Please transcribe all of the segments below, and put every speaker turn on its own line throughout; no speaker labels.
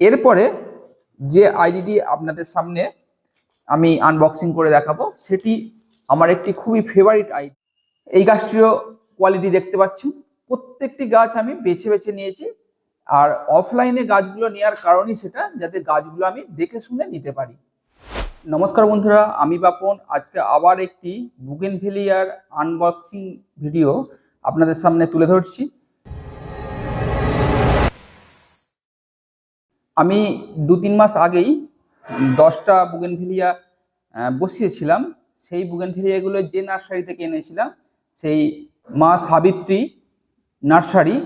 এরপরে যে আইডিটি আপনাদের সামনে আমি আনবক্সিং করে দেখাবো, সেটি আমার একটি খুবই ফেভারিট আইডি। এই গাছটিরও কোয়ালিটি দেখতে পাচ্ছেন। প্রত্যেকটি গাছ আমি বেছে বেছে নিয়েছি। আর অফলাইনে গাছগুলো নেওয়ার কারণই সেটা, যাতে গাছগুলো আমি দেখে শুনে নিতে পারি। নমস্কার বন্ধুরা, আমি বাপন। আজকে আবার একটি বুগেনভেলিয়ার আনবক্সিং ভিডিও আপনাদের সামনে তুলে ধরছি। আমি দু তিন মাস আগেই দশটা বুগেনভেলিয়া বসিয়েছিলাম। সেই বুগেনভেলিয়াগুলো যে নার্সারি থেকে এনেছিলাম, সেই মা সাবিত্রী নার্সারি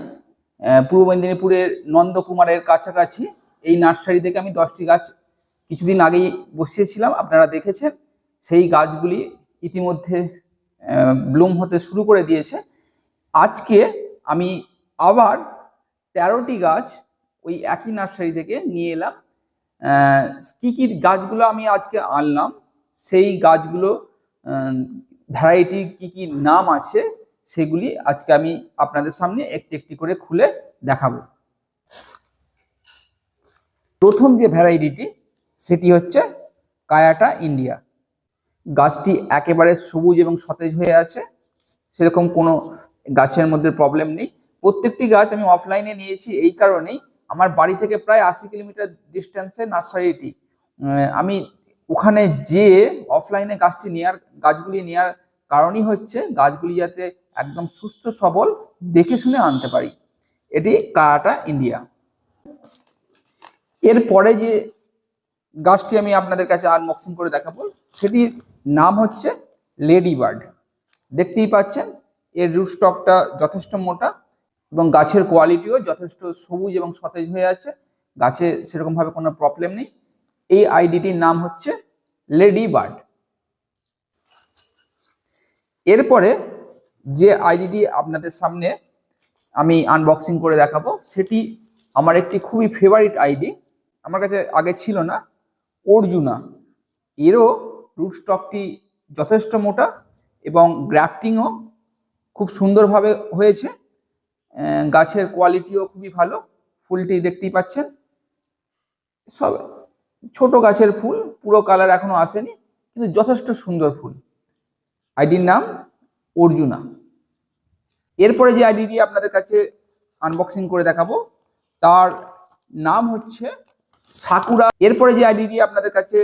পূর্ব মেদিনীপুরের নন্দকুমারের কাছাকাছি। এই নার্সারি থেকে আমি দশটি গাছ কিছুদিন আগেই বসিয়েছিলাম, আপনারা দেখেছেন। সেই গাছগুলি ইতিমধ্যে ব্লুম হতে শুরু করে দিয়েছে। আজকে আমি আবার তেরোটি গাছ ওই একই নার্সারি থেকে নিয়ে এলাম। কি কি গাছগুলো আমি আজকে আনলাম, সেই গাছগুলো ভ্যারাইটি কি কি নাম আছে সেগুলি আজকে আমি আপনাদের সামনে একটি একটি করে খুলে দেখাবো। প্রথম যে ভ্যারাইটিটি সেটি হচ্ছে কায়াটা ইন্ডিয়া। গাছটি একেবারে সবুজ এবং সতেজ হয়ে আছে, সেরকম কোনো গাছের মধ্যে প্রবলেম নেই। প্রত্যেকটি গাছ আমি অফলাইনে নিয়েছি এই কারণেই আমার বাড়ি থেকে প্রায় আশি কিলোমিটার ডিস্টেন্সে নার্সারিটি আমি ওখানে যেয়ে অফলাইনে গাছটি নেওয়ার গাছগুলি নেওয়ার কারণই হচ্ছে গাছগুলি যাতে একদম সুস্থ, সবল দেখে শুনে আনতে পারি। এটি কায়াটা ইন্ডিয়া। এরপরে যে গাছটি আমি আপনাদের কাছে আনবক্সিং করে দেখাবো, সেটির নাম হচ্ছে লেডি বার্ড দেখতেই পাচ্ছেন, এর রুট স্টকটা যথেষ্ট মোটা। এবং গাছের কোয়ালিটিও যথেষ্ট সবুজ এবং সতেজ হয়ে আছে। গাছে সেরকমভাবে কোনো প্রবলেম নেই। এই আইডিটির নাম হচ্ছে লেডি বার্ড এরপরে যে আইডিটি আপনাদের সামনে আমি আনবক্সিং করে দেখাবো, সেটি আমার একটি খুবই ফেভারিট আইডি আমার কাছে আগে ছিল না। অর্জুনা। এরও রুট স্টকটি যথেষ্ট মোটা এবং গ্রাফটিংও খুব সুন্দরভাবে হয়েছে। গাছের কোয়ালিটিও খুবই ভালো, ফুলটি দেখতেই পাচ্ছেন। সব ছোট গাছের ফুল, পুরো কালার এখনও আসেনি, কিন্তু যথেষ্ট সুন্দর ফুল। আইডির নাম অর্জুনা। এরপরে যে আইডিটি আপনাদের কাছে আনবক্সিং করে দেখাবো, তার নাম হচ্ছে সাকুরা। এরপরে যে আইডিটি আপনাদের কাছে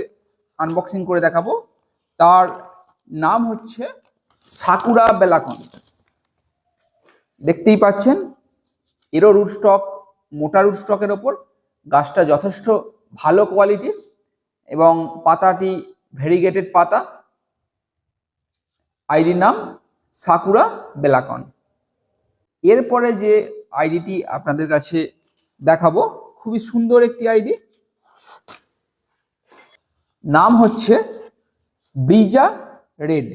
আনবক্সিং করে দেখাবো, তার নাম হচ্ছে সাকুরা বেলাকন। দেখতেই পাচ্ছেন, এরও রুট স্টক মোটা রুট স্টকের ওপর। গাছটা যথেষ্ট ভালো কোয়ালিটির এবং পাতাটি ভেরিগেটেড পাতা। আইডির নাম সাকুরা বেলাকন এরপরে যে আইডিটি আপনাদের কাছে দেখাবো, খুবই সুন্দর একটি আইডি নাম হচ্ছে Breeza red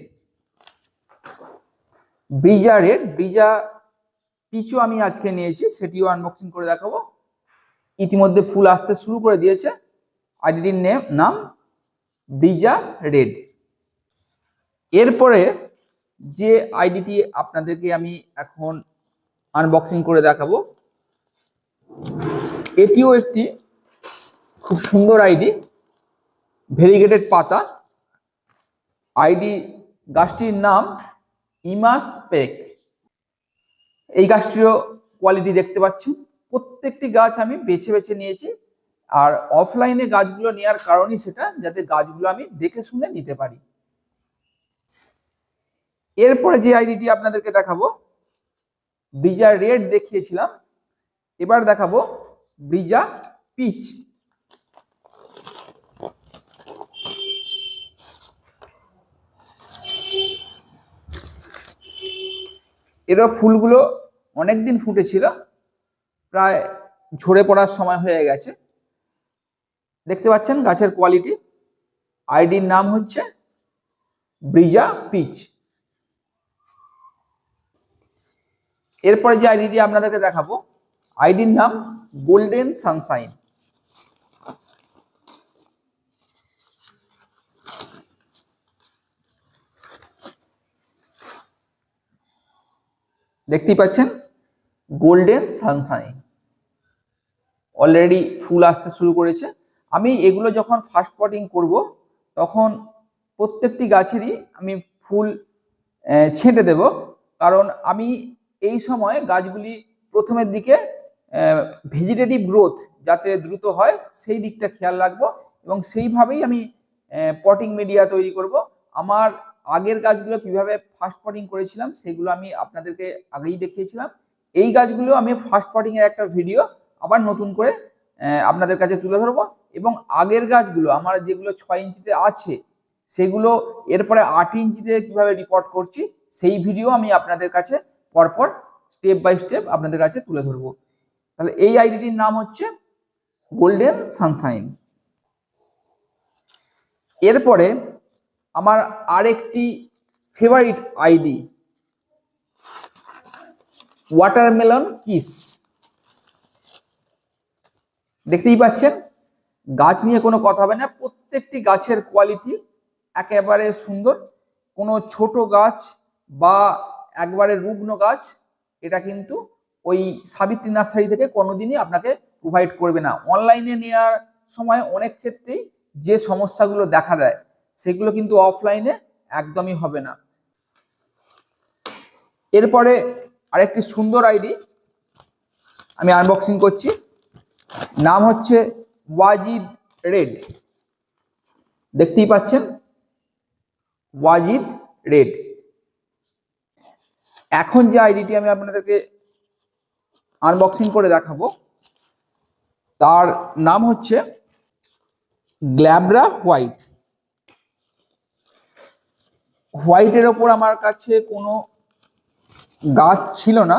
Breeza red Breeza Picchu আমি আজকে নিয়েছি, সেটিও আনবক্সিং করে দেখাবো। ইতিমধ্যে ফুল আসতে শুরু করে দিয়েছে। আইডিটির নে- নাম ব্রিজা রেড এরপরে যে আইডিটি আপনাদেরকে আমি এখন আনবক্সিং করে দেখাবো, এটিও একটি খুব সুন্দর আইডি ভেরিগেটেড পাতা। আইডি গাছটির নাম ইমাস পেক এই গাছটিরও কোয়ালিটি দেখতে পাচ্ছেন। প্রত্যেকটি গাছ আমি বেছে বেছে নিয়েছি। আর অফলাইনে গাছগুলো নেওয়ার কারণই সেটা, যাতে গাছগুলো আমি দেখে শুনে নিতে পারি। এরপরে যে আইডিটি আপনাদেরকে দেখাবো ব্রিজা রেড দেখিয়েছিলাম। এবার দেখাবো ব্রিজা পিচ এরও ফুলগুলো অনেকদিন ফুটেছিল, প্রায় ঝরে পড়ার সময় হয়ে গেছে। দেখতে পাচ্ছেন গাছের কোয়ালিটি আইডির নাম হচ্ছে ব্রিজা পিচ। এরপরে যে আইডিটি আপনাদেরকে দেখাবো আইডির নাম গোল্ডেন সানসাইন দেখতেই পাচ্ছেন? গোল্ডেন সানসাইন অলরেডি ফুল আসতে শুরু করেছে। আমি এগুলো যখন ফার্স্ট পটিং করব, তখন প্রত্যেকটি গাছেরই আমি ফুল ছেঁটে দেব। কারণ আমি এই সময় গাছগুলি প্রথমের দিকে ভেজিটেটিভ গ্রোথ যাতে দ্রুত হয়, সেই দিকটা খেয়াল রাখব এবং সেইভাবেই আমি পটিং মিডিয়া তৈরি করব। আমার আগের গাছগুলো কীভাবে ফার্স্ট পটিং করেছিলাম, সেগুলো আমি আপনাদেরকে আগেই দেখিয়েছিলাম। এই গাছগুলো আমি ফার্স্ট পটিং এর একটা ভিডিও আবার নতুন করে আপনাদের কাছে তুলে ধরবো। এবং আগের গাছগুলো, আমার যেগুলো ছয় ইঞ্চিতে আছে, সেগুলো এরপরে আট ইঞ্চিতে কীভাবে রিপোর্ট করছি, সেই ভিডিও আমি আপনাদের কাছে পরপর স্টেপ বাই স্টেপ আপনাদের কাছে তুলে ধরবো। তাহলে এই আইডিটির নাম হচ্ছে গোল্ডেন সানশাইন এরপরে আমার আরেকটি ফেভারিট আইডি ওয়াটারমেলন কিস দেখতেই পাচ্ছেন, গাছ নিয়ে কোনো কথা হবে না, প্রত্যেকটি গাছের কোয়ালিটি একেবারে সুন্দর। কোনো ছোট গাছ বা একবারে রুগ্ন গাছ, এটা কিন্তু ওই সাবিত্রী নার্সারি থেকে কোনোদিনই আপনাকে প্রোভাইড করবে না। অনলাইনে নেওয়ার সময় অনেক ক্ষেত্রেই যে সমস্যাগুলো দেখা দেয় সেগুলো কিন্তু অফলাইনে একদমই হবে না। এরপরে আরেকটি সুন্দর আইডি আমি আনবক্সিং করছি। নাম হচ্ছে ওয়াজিদ রেড। দেখতেই পাচ্ছেন? ওয়াজিদ রেড। এখন যে আইডিটি আমি আপনাদেরকে আনবক্সিং করে দেখাবো, তার নাম হচ্ছে গ্ল্যাবরা হোয়াইট। হোয়াইটের ওপর আমার কাছে কোনো গাছ ছিল না।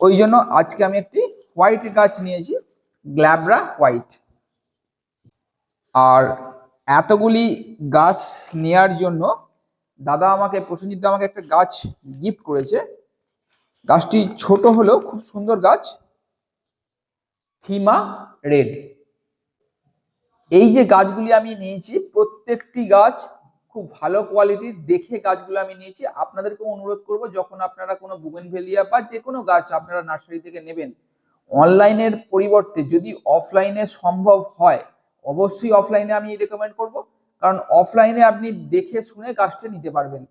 ওই জন্য আজকে আমি একটি হোয়াইট গাছ নিয়েছি গ্ল্যাবরা হোয়াইট আর এতগুলি গাছ নেয়ার জন্য দাদা আমাকে, প্রসেনজিৎ আমাকে একটা গাছ গিফট করেছে। গাছটি ছোট হলেও খুব সুন্দর গাছ থিমা রেড এই যে গাছগুলি আমি নিয়েছি, প্রত্যেকটি গাছ খুব ভালো কোয়ালিটির দেখে গাছগুলো আমি নিয়েছি। আপনাদেরকে অনুরোধ করব, যখন আপনারা কোনো বুগেনভেলিয়া বা যে কোনো গাছ আপনারা নার্সারি থেকে নেবেন অনলাইনের পরিবর্তে যদি অফলাইনে সম্ভব হয়, অবশ্যই অফলাইনে আমি রেকমেন্ড করব। কারণ অফলাইনে আপনি দেখে শুনে গাছটা নিতে পারবেন।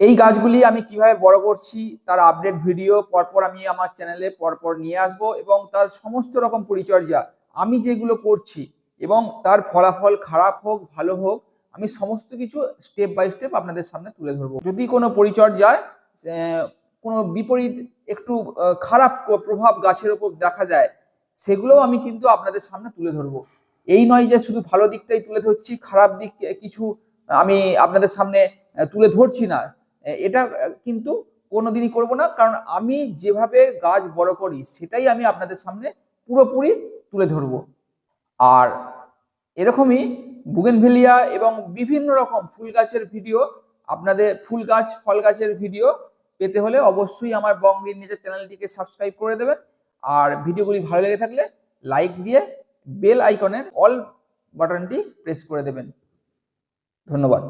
এই গাছগুলি আমি কীভাবে বড় করছি, তার আপডেট ভিডিও পরপর আমি আমার চ্যানেলে পরপর নিয়ে আসব এবং তার সমস্ত রকম পরিচর্যা আমি যেগুলো করছি এবং তার ফলাফল খারাপ হোক, ভালো হোক আমি সমস্ত কিছু স্টেপ বাই স্টেপ আপনাদের সামনে তুলে ধরবো। যদি কোনো পরিচর্যায় কোনো বিপরীত একটু খারাপ প্রভাব গাছের ওপর দেখা যায়, সেগুলোও আমি কিন্তু আপনাদের সামনে তুলে ধরবো। এই নয় যে শুধু ভালো দিকটাই তুলে ধরছি, খারাপ দিক কিছু আমি আপনাদের সামনে তুলে ধরছি না। এটা কিন্তু কোনোদিনই করব না, কারণ আমি যেভাবে গাছ বড় করি, সেটাই আমি আপনাদের সামনে পুরোপুরি তুলে ধরবো। আর এরকমই বুগেনভেলিয়া এবং বিভিন্ন রকম ফুল গাছের ভিডিও আপনাদের ফুল গাছ, ফল গাছের ভিডিও পেতে হলে অবশ্যই আমার বঙ্গের নিজের চ্যানেলটিকে সাবস্ক্রাইব করে দেবেন। আর ভিডিওগুলি ভালো লেগে থাকলে লাইক দিয়ে বেল আইকনের অল বাটনটি প্রেস করে দেবেন। ধন্যবাদ।